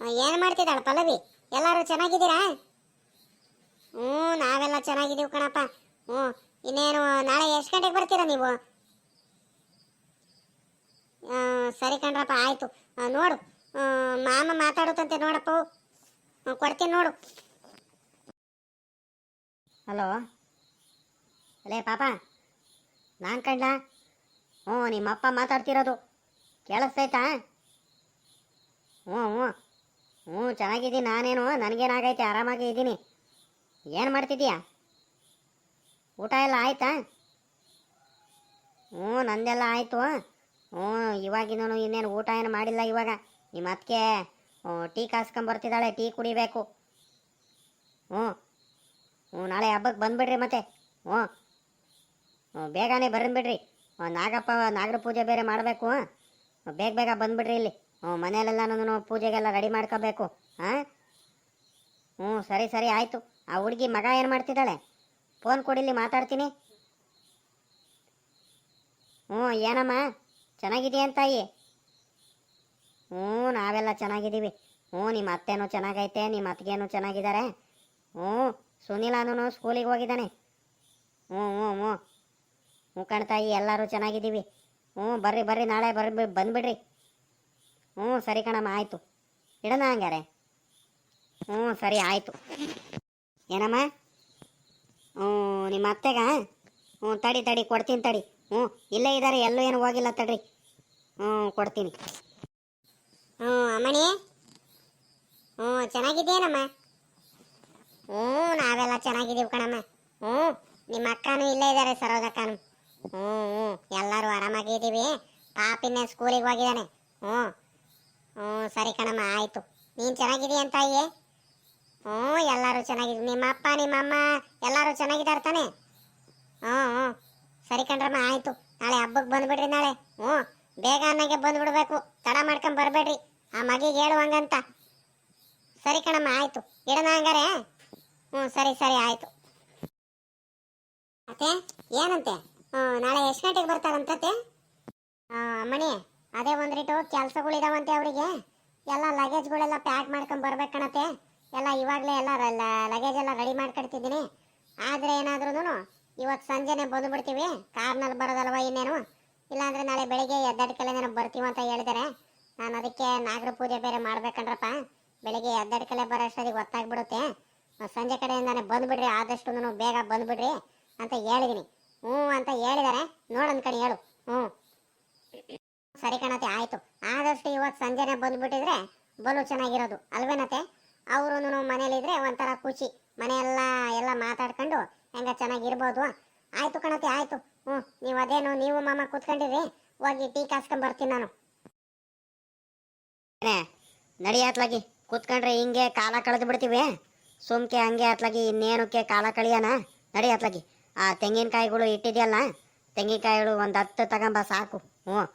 ಏನು ಮಾಡ್ತಿದ್ದಾಳೆ ಪಲ್ಲವಿ? ಎಲ್ಲರೂ ಚೆನ್ನಾಗಿದ್ದೀರಾ? ಹ್ಞೂ, ನಾವೆಲ್ಲ ಚೆನ್ನಾಗಿದ್ದೀವಿ ಕಣಪ್ಪ. ಹ್ಞೂ. ಇನ್ನೇನು, ನಾಳೆ ಎಷ್ಟು ಗಂಟೆಗೆ ಬರ್ತೀರಾ ನೀವು? ಸರಿ ಕಣ್ರಪ್ಪ ಆಯಿತು. ನೋಡು. ಮಾಮ ಮಾತಾಡುತ್ತಂತೆ ನೋಡಪ್ಪ ಕೊಡ್ತೀನಿ ನೋಡು. ಹಲೋ. ಅಲೇ ಪಾಪ. ನಾನು ಕಂಡ ಹ್ಞೂ, ನಿಮ್ಮಪ್ಪ ಮಾತಾಡ್ತಿರೋದು. ಕೇಳಿಸ್ತೈತಾ? ಹ್ಞೂ ಹ್ಞೂ. ಹ್ಞೂ, ಚೆನ್ನಾಗಿದ್ದೀನಿ ನಾನೇನು, ನನಗೇನಾಗೈತೆ, ಆರಾಮಾಗಿ ಇದ್ದೀನಿ. ಏನು ಮಾಡ್ತಿದ್ದೀಯಾ? ಊಟ ಎಲ್ಲ ಆಯ್ತಾ? ಹ್ಞೂ, ನಂದೆಲ್ಲ ಆಯಿತು. ಹ್ಞೂ ಇವಾಗಿನೂ ಇನ್ನೇನು ಊಟ ಏನು ಮಾಡಿಲ್ಲ ಇವಾಗ. ನಿಮ್ಮ ಅದಕ್ಕೆ ಟೀ ಕಾಸ್ಕೊಂಬರ್ತಿದ್ದಾಳೆ, ಟೀ ಕುಡಿಬೇಕು. ಹ್ಞೂ. ಹ್ಞೂ, ನಾಳೆ ಹಬ್ಬಕ್ಕೆ ಬಂದುಬಿಡ್ರಿ ಮತ್ತೆ. ಹ್ಞೂ. ಹ್ಞೂ, ಬೇಗನೆ ಬರ್ಬಿಡ್ರಿ. ನಾಗಪ್ಪ, ನಾಗರ ಪೂಜೆ ಬೇರೆ ಮಾಡಬೇಕು ಬೇಗ ಬೇಗ ಬಂದ್ಬಿಡ್ರಿ ಇಲ್ಲಿ. ಹ್ಞೂ ಪೂಜೆಗೆಲ್ಲ ರೆಡಿ ಮಾಡ್ಕೋಬೇಕು ಹಾಂ ಹ್ಞೂ ಸರಿ ಸರಿ, ಆಯಿತು. ಆ ಹುಡುಗಿ ಮಗ ಏನು ಮಾಡ್ತಿದ್ದಾಳೆ? ಫೋನ್ ಕೊಡಿಲ್ಲಿ ಮಾತಾಡ್ತೀನಿ. ಹ್ಞೂ ಏನಮ್ಮ? ಚೆನ್ನಾಗಿದೆಯಾ ತಾಯಿ? ಹ್ಞೂ ನಾವೆಲ್ಲ ಚೆನ್ನಾಗಿದ್ದೀವಿ. ಹ್ಞೂ ನಿಮ್ಮ ಅತ್ತೆನೂ ಚೆನ್ನಾಗೈತೆ, ನಿಮ್ಮ ಅತ್ತಿಗೆನೂ ಚೆನ್ನಾಗಿದ್ದಾರೆ. ಹ್ಞೂ ಸುನಿಲಾನು ಸ್ಕೂಲಿಗೆ ಹೋಗಿದ್ದಾನೆ. ಹ್ಞೂ ಹ್ಞೂ ಹ್ಞೂ ಹ್ಞೂ ತಾಯಿ, ಎಲ್ಲರೂ ಚೆನ್ನಾಗಿದ್ದೀವಿ. ಹ್ಞೂ, ಬರ್ರಿ ಬರ್ರಿ, ನಾಳೆ ಬರ್ರಿ ಬಂದ್ಬಿಡ್ರಿ. ಹ್ಞೂ, ಸರಿ ಕಣಮ್ಮ, ಆಯಿತು. ಇಡೋಣ ಹಂಗಾರೆ. ಹ್ಞೂ, ಸರಿ, ಆಯಿತು. ಏನಮ್ಮ? ಹ್ಞೂ, ನಿಮ್ಮ ಅತ್ತೆಗ? ಹ್ಞೂ, ತಡಿ ತಡಿ, ಕೊಡ್ತೀನಿ ತಡಿ. ಹ್ಞೂ, ಇಲ್ಲೇ ಇದ್ದಾರೆ ಎಲ್ಲೂ ಏನು ಹೋಗಿಲ್ಲ ತಡ್ರಿ. ಹ್ಞೂ, ಕೊಡ್ತೀನಿ. ಹ್ಞೂ, ಅಮ್ಮಣಿ. ಹ್ಞೂ ಚೆನ್ನಾಗಿದ್ದೇನಮ್ಮ ಹ್ಞೂ, ನಾವೆಲ್ಲ ಚೆನ್ನಾಗಿದ್ದೀವಿ ಕಣಮ್ಮ. ಹ್ಞೂ, ನಿಮ್ಮ ಅಕ್ಕನೂ ಇಲ್ಲೇ ಇದ್ದಾರೆ ಸರೋಜಕ್ಕನು. ಹ್ಞೂ ಎಲ್ಲರೂ ಆರಾಮಾಗಿದ್ದೀವಿ ಪಾಪಿನ ಸ್ಕೂಲಿಗೆ ಹೋಗಿದ್ದಾನೆ. ಹ್ಞೂ ಹ್ಞೂ ಸರಿ ಕಣಮ್ಮ, ಆಯಿತು. ನೀನು ಚೆನ್ನಾಗಿದೀಯ ತಾಯಿ ಹ್ಞೂ ಎಲ್ಲರೂ ಚೆನ್ನಾಗಿದ್ದೀವಿ ನಿಮ್ಮ ಅಪ್ಪ ನಿಮ್ಮ ಅಮ್ಮ ಎಲ್ಲರೂ ಚೆನ್ನಾಗಿದ್ದಾರೆ ತಾನೆ? ಹ್ಞೂ ಹ್ಞೂ ಸರಿ ಕಣ್ರಮ್ಮ, ಆಯಿತು. ನಾಳೆ ಹಬ್ಬಕ್ಕೆ ಬಂದ್ಬಿಡ್ರಿ ನಾಳೆ. ಹ್ಞೂ ಬೇಗ ಅನ್ನಗೆ ಬಂದ್ಬಿಡ್ಬೇಕು. ತಡ ಮಾಡ್ಕೊಂಡ್ ಬರಬೇಡ್ರಿ. ಆ ಮಗಿಗೆ ಹೇಳುವಂಗಂತ ಸರಿ ಕಣಮ್ಮ, ಆಯಿತು. ಇಡೋಣ ಹಂಗಾರೆ? ಹ್ಞೂ ಸರಿ ಸರಿ, ಆಯಿತು. ಅತ್ತೆ ಏನಂತೆ? ನಾಳೆ ಎಷ್ಟು ಗಂಟೆಗೆ ಬರ್ತಾರಂತತೆ ಮಣಿ ಅದೇ ಒಂದ್ರಿಟ್ಟು ಕೆಲಸಗಳಿದಾವಂತೆ ಅವರಿಗೆ. ಎಲ್ಲ ಲಗೇಜ್ಗಳೆಲ್ಲ ಪ್ಯಾಕ್ ಮಾಡ್ಕೊಂಡು ಬರ್ಬೇಕಣತೆ ಎಲ್ಲ ಇವಾಗಲೇ ಎಲ್ಲ ಲಗೇಜ್ ಎಲ್ಲ ರೆಡಿ ಮಾಡ್ಕೊಡ್ತಿದ್ದೀನಿ. ಆದರೆ ಏನಾದ್ರೂ ಇವತ್ತು ಸಂಜೆನೆ ಬಂದುಬಿಡ್ತೀವಿ ಕಾರ್ನಲ್ಲಿ ಬರೋದಲ್ವ ಇನ್ನೇನು? ಇಲ್ಲಾಂದ್ರೆ ನಾಳೆ ಬೆಳಿಗ್ಗೆ ಎದ್ದಡ್ಕಲೆನೇ ಬರ್ತೀವಿ ಅಂತ ಹೇಳಿದ್ದಾರೆ ನಾನು ಅದಕ್ಕೆ ನಾಗರ ಪೂಜೆ ಬೇರೆ ಮಾಡ್ಬೇಕಂದ್ರಪ್ಪ. ಬೆಳಿಗ್ಗೆ ಎದ್ದಡ್ಕಲೆ ಬರೋಷ್ಟೊತ್ತಿಗೆ ಗೊತ್ತಾಗ್ಬಿಡುತ್ತೆ. ಆ, ಸಂಜೆ ಕಡೆಯಿಂದಾನೆ ಬಂದುಬಿಡ್ರಿ ಆದಷ್ಟು ಬೇಗ ಬಂದುಬಿಡ್ರಿ ಅಂತ ಹೇಳಿದ್ದೀನಿ ಹ್ಞೂ ಅಂತ ಹೇಳಿದಾರೆ. ನೋಡೋಣ ಕಣಿ ಹೇಳು. ಹ್ಞೂ. ಸರಿ ಕಣತೆ, ಆಯ್ತು. ಆದಷ್ಟು ಇವತ್ತು ಸಂಜೆನೆ ಬಂದುಬಿಟ್ಟಿದ್ರೆ ಬಲು ಚೆನ್ನಾಗಿರೋದು. ಅಲ್ವೇನತೆ ಅವರು ಮನೇಲಿದ್ರೆ ಒಂಥರ ಖುಷಿ ಮನೆಯೆಲ್ಲ, ಎಲ್ಲ ಮಾತಾಡ್ಕೊಂಡು ಹೆಂಗ ಚೆನ್ನಾಗಿರ್ಬೋದು. ಆಯ್ತು ಕಣತೆ, ಆಯ್ತು. ಹ್ಞೂ. ನೀವು ಅದೇನು, ನೀವು ಮಾಮ ಕೂತ್ಕೊಂಡಿರಿ? ಹೋಗಿ ಟೀ ಕಾಸ್ಕೊಂಡ್ ಬರ್ತೀನಿ ನಾನು. ನಡಿ ಅತ್ಲಾಗಿ ಕೂತ್ಕೊಂಡ್ರೆ ಹಿಂಗೆ ಕಾಲ ಕಳೆದು ಬಿಡ್ತೀವಿ ಸುಮ್ಕೆ ಹಂಗೆ ಅತ್ಲಾಗಿ ಇನ್ನೇನಕ್ಕೆ ಕಾಲ ಕಳಿಯೋಣ ನಡಿ ಅತ್ಲಾಗಿ ಆ, ತೆಂಗಿನಕಾಯಿಗಳು ಇಟ್ಟಿದೆಯಲ್ಲ? ತೆಂಗಿನಕಾಯಿಗಳು ಒಂದು ಹತ್ತು ತಗೊಂಬ ಸಾಕು. ಹ್ಞೂ.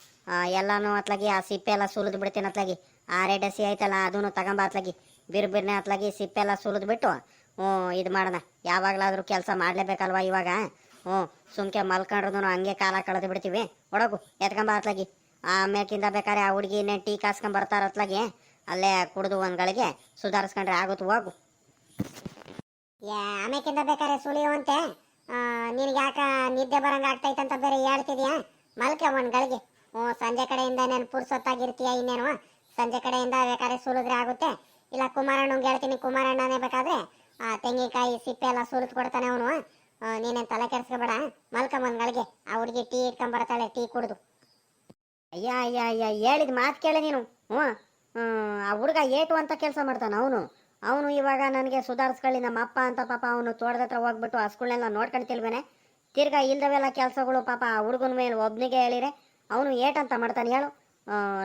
ಎಲ್ಲನೂ ಅತ್ಲಾಗಿ, ಆ ಸಿಪ್ಪೆ ಎಲ್ಲ ಸುಲಿದು ಬಿಡ್ತೀನಿ ಅತ್ಲಾಗಿ. ಆ ರೆಡ್ ಹಸಿ ಐತಲ್ಲ ಅದೂ ತಗೊಂಬ ಅತ್ಲಾಗಿ. ಬಿರು ಬಿರ್ನೆ ಅತ್ಲಾಗಿ ಸಿಪ್ಪೆ ಎಲ್ಲ ಸುಲಿದು ಬಿಟ್ಟು, ಹ್ಞೂ, ಇದು ಮಾಡೋಣ. ಯಾವಾಗಲಾದ್ರೂ ಕೆಲಸ ಮಾಡಲೇಬೇಕಲ್ವ ಇವಾಗ? ಹ್ಞೂ, ಸುಮ್ಕೆ ಮಲ್ಕೊಂಡ್ರು ಹಂಗೆ ಕಾಲ ಕಳೆದು ಬಿಡ್ತೀವಿ. ಒಡಗು, ಎತ್ಕೊಂಬ ಅತ್ಲಾಗಿ. ಆಮೇಲಿಂದ ಬೇಕಾದ್ರೆ ಆ ಹುಡುಗಿ ಇನ್ನೇನು ಟೀ ಕಾಸ್ಕೊಂಡ್ ಬರ್ತಾರ ಅತ್ಲಾಗಿ. ಅಲ್ಲೇ ಕುಡಿದು ಒಂದು ಗಳಿಗೆ ಸುಧಾರಿಸ್ಕೊಂಡ್ರೆ ಆಗುತ್ತೆ ಹೋಗು. ಆಮೇಕಿಂದ ಬೇಕಾದ್ರೆ ಸುಳಿಯುವಂತೆ ನಿನಗೆ ಯಾಕ ನಿದ್ದೆ ಬರಂಗ ಅಂತ ಬೇರೆ ಹೇಳ್ತಿದ್ಯಾ? ಮಲ್ಕೆ ಒಂದು ಗಳಿಗೆ. ಹ್ಞೂ, ಸಂಜೆ ಕಡೆಯಿಂದ ನಾನು ಪುರ್ಸೊತ್ತಾಗಿರ್ತೀಯ ಇನ್ನೇನು? ಸಂಜೆ ಕಡೆಯಿಂದ ಬೇಕಾದ್ರೆ ಸುಲಿದ್ರೆ ಆಗುತ್ತೆ. ಇಲ್ಲ, ಕುಮಾರಣ್ಣಂಗೆ ಹೇಳ್ತೀನಿ, ಕುಮಾರಣ್ಣನೇ ಬೇಕಾದ್ರೆ, ಆ, ತೆಂಗಿನಕಾಯಿ ಸಿಪ್ಪೆ ಎಲ್ಲ ಸುಲಿದು ಕೊಡ್ತಾನೆ ಅವನು. ನೀನೇನು ತಲೆ ಕೆಡ್ಸ್ಕೊಬೇಡ. ಮಲ್ಕ ಒಂದ್ ಗಳಿಗೆ. ಆ ಹುಡುಗಿ ಟೀ ಇಟ್ಕೊಂಬರ್ತಾಳೆ ಟೀ ಕುಡಿದು. ಅಯ್ಯ ಅಯ್ಯ ಅಯ್ಯ, ಹೇಳಿದ ಮಾತು ಕೇಳಿ ನೀನು. ಹ್ಞೂ ಆ ಹುಡುಗ ಏಟು ಅಂತ ಕೆಲಸ ಮಾಡ್ತಾನೆ ಅವನು. ಅವನು ಇವಾಗ ನನಗೆ ಸುಧಾರಿಸ್ಕೊಳ್ಳಿ, ನಮ್ಮ ಅಪ್ಪ ಅಂತ ಪಾಪ ಅವನು ತೋಟದ ಹತ್ರ ಹೋಗ್ಬಿಟ್ಟು ಹಸ್ಗಳನ್ನೆಲ್ಲ ನೋಡ್ಕೊಂತಿಲ್ವೇನೆ ತಿರ್ಗಾ ಇಲ್ದವೆಲ್ಲ ಕೆಲಸಗಳು ಪಾಪ ಆ ಹುಡುಗನ ಮೇಲೆ ಒಬ್ನಿಗೆ ಹೇಳಿರೆ, ಅವನು ಏಟಂತ ಮಾಡ್ತಾನೆ ಹೇಳು.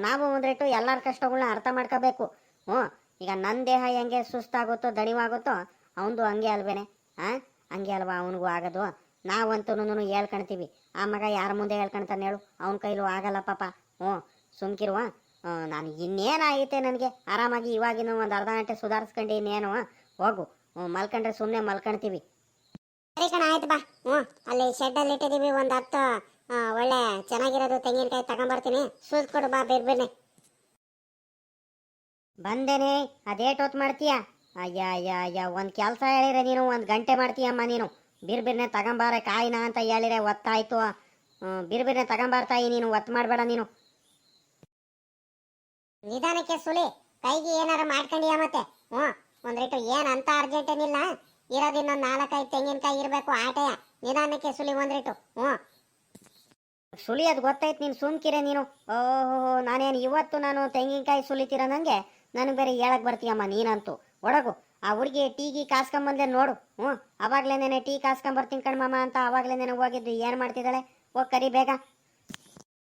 ನಾವು ಒಂದ್ರಿಟ್ಟು ಎಲ್ಲರ ಕಷ್ಟಗಳನ್ನ ಅರ್ಥ ಮಾಡ್ಕೋಬೇಕು. ಹ್ಞೂ, ಈಗ ನನ್ನ ದೇಹ ಹೆಂಗೆ ಸುಸ್ತಾಗುತ್ತೋ, ದಣಿವಾಗುತ್ತೋ ಅವನದು ಹಂಗೆ ಅಲ್ವೇನೆ? ಹಾಂ ಹಂಗೆ ಅಲ್ವಾ ಅವನಿಗೂ ಆಗೋದು? ನಾವಂತೂ ಹೇಳ್ಕೊಳ್ತೀವಿ ಆ ಮಗ ಯಾರ ಮುಂದೆ ಹೇಳ್ಕೊಳ್ತಾನೆ ಹೇಳು? ಅವನ ಕೈಲೂ ಆಗಲ್ಲ ಪಾಪ. ಹ್ಞೂ ಸುಮ್ಕಿರುವ ನಾನು ಇನ್ನೇನಾಗೈತೆ ನನಗೆ? ಆರಾಮಾಗಿ ಇವಾಗಿನ ಒಂದು ಅರ್ಧ ಗಂಟೆ ಸುಧಾರಿಸ್ಕೊಂಡು ಇನ್ನೇನು? ಹೋಗು. ಮಲ್ಕೊಂಡ್ರೆ ಸುಮ್ಮನೆ ಮಲ್ಕೊಳ್ತೀವಿ ಸರಿ ಕಣ ಆಯ್ತು ಬಾ. ಹ್ಞೂ ಅಲ್ಲಿ ಶೆಡ್ಡಲ್ಲಿ ಇಟ್ಟಿದ್ದೀವಿ ಒಂದು ಹತ್ತು ಒಳ್ಳೆ ಚೆನ್ನಾಗಿರೋದು ತೆಂಗಿನಕಾಯಿ ತಗೊಂಬರ್ತೀನಿ. ಸೂಸ್ ಕೊಡು ಬಾ ಬೇರೆ ಬೇರೆ ಬಂದೇನೆ. ಅದೇಟೊತ್ತು ಮಾಡ್ತೀಯ? ಅಯ್ಯ ಅಯ್ಯ ಅಯ್ಯ ಒಂದು ಕೆಲಸ ಹೇಳಿರೆ ನೀನು ಒಂದು ಗಂಟೆ ಮಾಡ್ತೀಯಮ್ಮ ನೀನು. ಬಿರ್ ಬಿರ್ನೆ ತಗೊಂಬಾರೆ ಕಾಯಿನ ಅಂತ ಹೇಳಿರೆ ಒತ್ತಾಯ್ತು. ಬಿರ್ಬಿರ್ನೆ ಬಿರ್ ಬಿರ್ನೆ ತಗೊಂಬಾರ್ತಾಯಿ ನೀನು ಒತ್ತು ಮಾಡಬೇಡ ನೀನು. ನಿಧಾನಕ್ಕೆ ಸುಳಿ ಕೈಗೆ ಏನಾರು ಮಾಡ್ಕೊಂಡಿಯ ಮತ್ತೆ? ಹ್ಞೂ, ಒಂದ್ ರೇಟು ಏನ್ ಅಂತ ಅರ್ಜೆಂಟ್ ಏನಿಲ್ಲ. ಇರೋದು ಇನ್ನೊಂದು ನಾಲ್ಕೈದು ತೆಂಗಿನಕಾಯಿ ಇರಬೇಕು ಆಟೆಯ. ನಿಧಾನಕ್ಕೆ ಸುಳಿ ಒಂದ್ ಹ್ಞೂ. ಸುಳಿ ಅದು ಗೊತ್ತಾಯ್ತು ನೀನು ಸುಮ್ಕಿರೆ ನೀನು. ಓಹೋ ನಾನೇನು ಇವತ್ತು ನಾನು ತೆಂಗಿನಕಾಯಿ ಸುಲಿತೀರ ನಂಗೆ? ನನಗೆ ಬೇರೆ ಹೇಳಕ್ ಬರ್ತೀಯಮ್ಮ ನೀನಂತೂ. ಒಡಗು, ಆ ಹುಡುಗಿ ಟೀಗಿ ಕಾಸ್ಕೊಂಬಂದೆ ನೋಡು. ಹ್ಞೂ, ಅವಾಗ್ಲೇನೇನೆ ಟೀ ಕಾಸ್ಕೊಂಬರ್ತೀನಿ ಕಣ್ಮಮ್ಮ ಅಂತ ಅವಾಗ್ಲೇನೇನೆ ಹೋಗಿದ್ದು ಏನು ಮಾಡ್ತಿದ್ದಾಳೆ? ಹೋಗಿ ಕರಿ ಬೇಗ.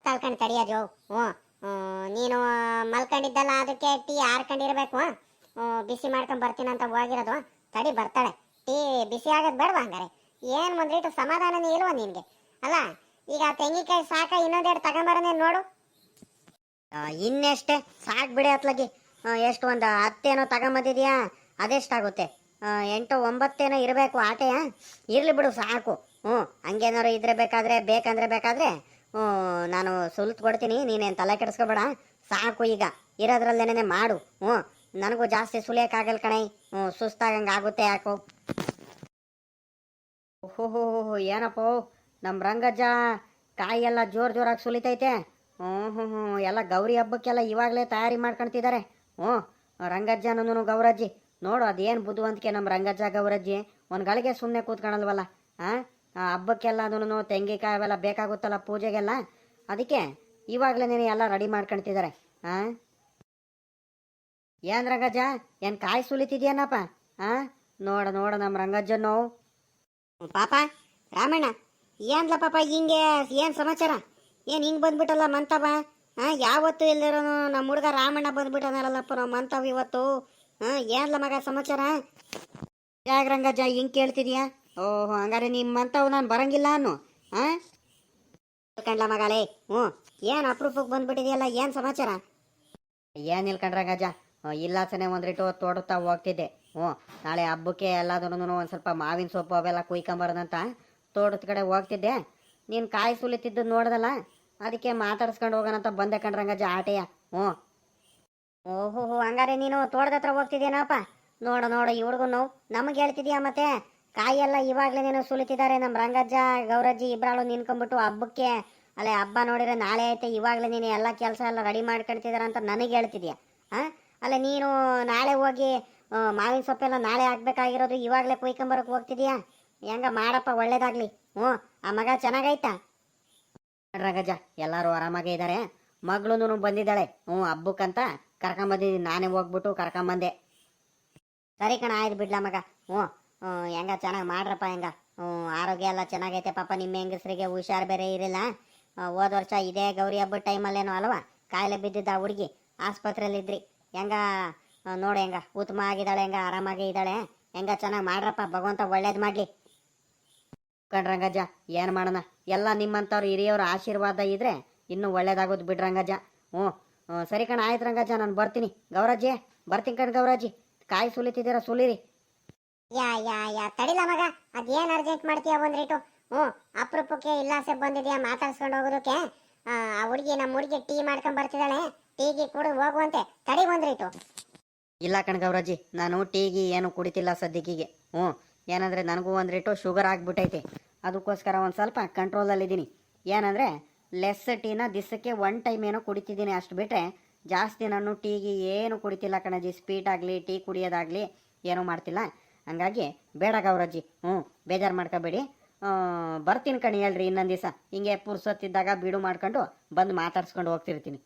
ಕಲ್ಕೊಂಡು ಕರಿಯೋದು ಹ್ಞೂ. ನೀನು ಮಲ್ಕೊಂಡಿದ್ದಲ್ಲ ಅದಕ್ಕೆ ಟೀ ಆರ್ಕೊಂಡಿರ್ಬೇಕು ಹ್ಮ್, ಬಿಸಿ ಮಾಡ್ಕೊಂಡ್ ಬರ್ತೀನಿ ಅಂತ ಹೋಗಿರೋದು ತಡಿ ಬರ್ತಾಳೆ. ಟೀ ಬಿಸಿ ಆಗೋದು ಬೇಡವಾ ಹಂಗಾರೆ? ಏನು ಒಂದ್ ರೇಟು ಸಮಾಧಾನನೇ ಇಲ್ವಾ ನಿನಗೆ? ಅಲ್ಲ ಈಗ ತೆಂಗಿನಕಾಯಿ ಸಾಕ ಇನ್ನೊಂದೆರಡು ತಗೊಂಬರೋನೇ ನೋಡು. ಇನ್ನೆಷ್ಟೇ? ಸಾಕು ಬಿಡಿ ಅತ್ಲಗಿ. ಎಷ್ಟು ಒಂದು ಹತ್ತೇನೋ ತಗೊಂಬಂದಿದ್ಯಾ? ಅದೆಷ್ಟಾಗುತ್ತೆ? ಎಂಟು ಒಂಬತ್ತೇನೋ ಇರಬೇಕು ಆಟೆಯ? ಇರಲಿ ಬಿಡು ಸಾಕು. ಹ್ಞೂ ಹಂಗೇನಾರು ಇದ್ರೆ ಬೇಕಾದರೆ ಬೇಕಂದ್ರೆ ಬೇಕಾದ್ರೆ ನಾನು ಸುಲ್ತ್ ಕೊಡ್ತೀನಿ ನೀನೇನು ತಲೆ ಕೆಡಿಸ್ಕೊಬೇಡ. ಸಾಕು ಈಗ, ಇರೋದ್ರಲ್ಲೇನೇ ಮಾಡು. ಹ್ಞೂ, ನನಗೂ ಜಾಸ್ತಿ ಸುಲಿಯೋಕ್ಕಾಗಲ್ಲ ಕಣೆ. ಹ್ಞೂ, ಸುಸ್ತಾಗಂಗೆ ಆಗುತ್ತೆ ಯಾಕೋ. ಓಹೋ ಏನಪ್ಪೋ ನಮ್ಮ ರಂಗಜ್ಜ ಕಾಯಿ ಎಲ್ಲ ಜೋರು ಜೋರಾಗಿ ಸುಲಿತೈತೆ. ಹ್ಞೂ ಹ್ಞೂ ಹ್ಞೂ, ಎಲ್ಲ ಗೌರಿ ಹಬ್ಬಕ್ಕೆಲ್ಲ ಇವಾಗಲೇ ತಯಾರಿ ಮಾಡ್ಕೊಳ್ತಿದ್ದಾರೆ ಹ್ಞೂ ರಂಗಜ್ಜನೂ ಗೌರಜ್ಜಿ. ನೋಡು, ಅದೇನು ಬುದ್ಧಿವಂತಿಕೆ ನಮ್ಮ ರಂಗಜ್ಜ ಗೌರಜ್ಜಿ. ಒಂದು ಗಳಿಗೆ ಸುಮ್ಮನೆ ಕೂತ್ಕೊಳಲ್ವಲ್ಲ ಹಾಂ ಹಬ್ಬಕ್ಕೆಲ್ಲ ಅದನ್ನು ತೆಂಗಿನಕಾಯಿ ಅವೆಲ್ಲ ಬೇಕಾಗುತ್ತಲ್ಲ ಪೂಜೆಗೆಲ್ಲ? ಅದಕ್ಕೆ ಇವಾಗಲೇ ಎಲ್ಲ ರೆಡಿ ಮಾಡ್ಕೊಳ್ತಿದ್ದಾರೆ ಹಾಂ ಏನು ರಂಗಜ್ಜ, ಏನು ಕಾಯಿ ಸುಲಿತಿದ್ಯೇನಪ್ಪ ಹಾಂ ನೋಡ ನೋಡ ನಮ್ಮ ನೋವು. ಪಾಪ, ರಾಮಣ್ಣ, ಏನ್ಲ ಪಾಪ ಹಿಂಗೆ, ಏನು ಸಮಾಚಾರ? ಏನು ಹಿಂಗೆ ಬಂದ್ಬಿಟ್ಟಲ್ಲ ಮಂತವ ಹಾಂ ಯಾವತ್ತು ಇಲ್ದಿರೋನು ನಮ್ಮ ಹುಡುಗ ರಾಮಣ್ಣ ಬಂದ್ಬಿಟ್ಟನಲ್ಲಪ್ಪ ನಾವು ಮಂತವ್ ಇವತ್ತು ಹಾಂ ಏನ್ಲ ಮಗ ಸಮಾಚಾರ? ಯಾಗ ರಂಗಜ್ಜ, ಹಿಂಗೆ ಕೇಳ್ತಿದ್ಯಾ? ಓಹೋ, ಹಂಗಾರೆ ನಿಮ್ಮ ಮಂತವ್ ನಾನು ಬರಂಗಿಲ್ಲ ಅನ್ನು ಹಾಂ ಕಂಡ್ಲ ಹ್ಞೂ, ಏನು ಅಪ್ರೂಪಕ್ಕೆ ಬಂದ್ಬಿಟ್ಟಿದೆಯಲ್ಲ, ಏನು ಸಮಾಚಾರ? ಏನಿಲ್ಲ ಗಜ ಇಲ್ಲ ಸನೆ ಒಂದ್ರಿಟ್ಟು ತೋಡುತ್ತಾ ಹೋಗ್ತಿದ್ದೆ, ಹ್ಞೂ, ನಾಳೆ ಹಬ್ಬಕ್ಕೆ ಎಲ್ಲದನ್ನು ಒಂದು ಸ್ವಲ್ಪ ಮಾವಿನ ಸೊಪ್ಪು ಅವೆಲ್ಲ ಕುಯ್ಕೊಂಬಾರ್ದಂತ ತೋಟದ ಕಡೆ ಹೋಗ್ತಿದ್ದೆ, ನೀನು ಕಾಯಿ ಸುಲಿತಿದ್ದು ನೋಡ್ದಲ್ಲ, ಅದಕ್ಕೆ ಮಾತಾಡ್ಸ್ಕೊಂಡು ಹೋಗೋಣಂತ ಬಂದೆ ಕಣ್ರಂಗಜ್ಜ ಆಟೆಯ, ಹ್ಞೂ. ಓಹೋ ಹಂಗಾರೆ ನೀನು ತೋಟದ ಹತ್ರ ಹೋಗ್ತಿದ್ದೀನಪ್ಪ ನೋಡು ನೋಡು ಇವ್ರಿಗೂ ನೋವು ನಮಗೆ ಹೇಳ್ತಿದ್ಯಾ ಮತ್ತೆ? ಕಾಯಿ ಎಲ್ಲ ಇವಾಗಲೇ ನೀನು ಸುಲಿತಿದ್ದಾರೆ ನಮ್ಮ ರಂಗಜ್ಜ, ಗೌರಜ್ಜಿ ಇಬ್ಬರಾಳು ನಿನ್ಕೊಂಬಿಟ್ಟು ಹಬ್ಬಕ್ಕೆ, ಅಲ್ಲೇ ಹಬ್ಬ ನೋಡಿದ್ರೆ ನಾಳೆ ಐತೆ, ಇವಾಗಲೇ ನೀನು ಎಲ್ಲ ಕೆಲಸ ಎಲ್ಲ ರೆಡಿ ಮಾಡ್ಕೊಳ್ತಿದಾರ ಅಂತ ನನಗೆ ಹೇಳ್ತಿದ್ಯಾ? ಹಾಂ ಅಲ್ಲ ನೀನು ನಾಳೆ ಹೋಗಿ ಮಾವಿನ ಸೊಪ್ಪೆಲ್ಲ ನಾಳೆ ಹಾಕ್ಬೇಕಾಗಿರೋದು ಇವಾಗಲೇ ಕುಯ್ಕೊಂಬರಕ್ಕೆ ಹೋಗ್ತಿದ್ಯಾ? ಹೆಂಗ ಮಾಡಪ್ಪ ಒಳ್ಳೇದಾಗಲಿ. ಹ್ಞೂ, ಆ ಮಗ ಚೆನ್ನಾಗೈತಾ? ರಂಗಜ್ಜ, ಎಲ್ಲರೂ ಆರಾಮಾಗೇ ಇದ್ದಾರೆ ಮಗಳು ಬಂದಿದ್ದಾಳೆ. ಹ್ಞೂ, ಹಬ್ಬಕ್ಕಂತ ಕರ್ಕೊಂಬಂದಿದ್ದೀನಿ. ನಾನೇ ಹೋಗ್ಬಿಟ್ಟು ಕರ್ಕೊಂಬಂದೆ. ಸರಿ ಕಣ, ಆಯ್ತು ಬಿಡ್ಲ ಮಗ. ಹ್ಞೂ. ಹೆಂಗ ಚೆನ್ನಾಗಿ ಮಾಡ್ರಪ್ಪ ಹೆಂಗ? ಆರೋಗ್ಯ ಎಲ್ಲ ಚೆನ್ನಾಗೈತೆ ಪಾಪ, ನಿಮ್ಮ ಹೆಂಗಸ್ರಿಗೆ ಹುಷಾರು ಬೇರೆ ಇರಲಿಲ್ಲ ಹೋದ ವರ್ಷ ಇದೇ ಗೌರಿ ಹಬ್ಬದ ಟೈಮಲ್ಲೇನೋ ಅಲ್ವಾ? ಕಾಯಿಲೆ ಬಿದ್ದಿದ್ದ ಹುಡುಗಿ ಆಸ್ಪತ್ರೆಯಲ್ಲಿದ್ರಿ. ಹೆಂಗ? ನೋಡಿ ಹೆಂಗ ಉತ್ತಮ ಆಗಿದ್ದಾಳೆ ಹೆಂಗ, ಆರಾಮಾಗಿ ಇದ್ದಾಳೆ. ಹೆಂಗ ಚೆನ್ನಾಗಿ ಮಾಡ್ರಪ್ಪ, ಭಗವಂತ ಒಳ್ಳೇದು ಮಾಡಲಿ. ಕಣ್ರಂಗಜ್ಜ ಏನು ಮಾಡೋಣ? ಎಲ್ಲ ನಿಮ್ಮಂಥವ್ರು ಹಿರಿಯವ್ರ ಆಶೀರ್ವಾದ ಇದ್ದರೆ ಇನ್ನೂ ಒಳ್ಳೇದಾಗೋದು ಬಿಡ್ರಂಗಜ್ಜ ಹ್ಞೂ ಸರಿ ಕಣ, ಆಯ್ತು ರಂಗಜ್ಜ, ನಾನು ಬರ್ತೀನಿ. ಗೌರಜ್ಜಿ, ಬರ್ತೀನಿ ಕಣ್ ಗೌರಜ್ಜಿ. ಕಾಯಿ ಸುಲಿತಿದ್ದೀರ, ಸುಲಿರಿ. ಯಾ ಯಾ ಯಾ, ತಡಿಲ ಮಗ. ಅದೇನ್ ಅರ್ಜೆಂಟ್ ಮಾಡ್ತೀಯ ಒಂದ್ ರೇಟು ಹ್ಞೂ, ಅಪರೂಪಕ್ಕೆ ಇಲ್ಲಾಸೆ ಬಂದಿದ್ಯಾ ಮಾತಾಡ್ಸ್ಕೊಂಡು ಹೋಗೋದಕ್ಕೆ? ಆ ಹುಡುಗಿ ನಮ್ಮ ಹುಡುಗಿ ಟೀ ಮಾಡ್ಕೊಂಡ್ ಬರ್ತಿದ್ದಾಳೆ ಟೀಗೆ ಕುಡಿದು ಹೋಗುವಂತೆ. ತಡಿ ಒಂದ್ ರೇಟು ಇಲ್ಲ ಕಣ್ ಗೌರಜ್ಜಿ, ನಾನು ಟೀಗಿ ಏನು ಕುಡಿತಿಲ್ಲ ಸದ್ಯಕ್ಕಿಗೆ. ಹ್ಞೂ, ಏನಂದ್ರೆ ನನಗೂ ಒಂದ್ ರೇಟು ಶುಗರ್ ಆಗಿಬಿಟ್ಟೈತೆ. ಅದಕ್ಕೋಸ್ಕರ ಒಂದು ಸ್ವಲ್ಪ ಕಂಟ್ರೋಲಲ್ಲಿದ್ದೀನಿ ಏನಂದ್ರೆ ಲೆಸ್ ಟೀನ ದಿಸಕ್ಕೆ ಒನ್ ಟೈಮ್ ಏನೋ ಕುಡಿತಿದ್ದೀನಿ ಅಷ್ಟು ಬಿಟ್ಟರೆ ಜಾಸ್ತಿ ನಾನು ಟೀಗೆ ಏನು ಕುಡಿತಿಲ್ಲ ಕಣಜಿ ಸ್ವೀಟ್ ಆಗಲಿ, ಟೀ ಕುಡಿಯೋದಾಗಲಿ ಏನೂ ಮಾಡ್ತಿಲ್ಲ. ಹಂಗಾಗಿ ಬೇಡ ಗೌರಜ್ಜಿ ಹ್ಞೂ, ಬೇಜಾರು ಮಾಡ್ಕೋಬೇಡಿ. ಬರ್ತೀನಿ ಕಣಿ ಹೇಳ್ರಿ ಇನ್ನೊಂದು ದಿವಸ. ಹಿಂಗೆ ಪುರ್ಸೊತ್ತಿದ್ದಾಗ ಬೀಡು ಮಾಡ್ಕೊಂಡು ಬಂದು ಮಾತಾಡ್ಸ್ಕೊಂಡು ಹೋಗ್ತಿರ್ತೀನಿ.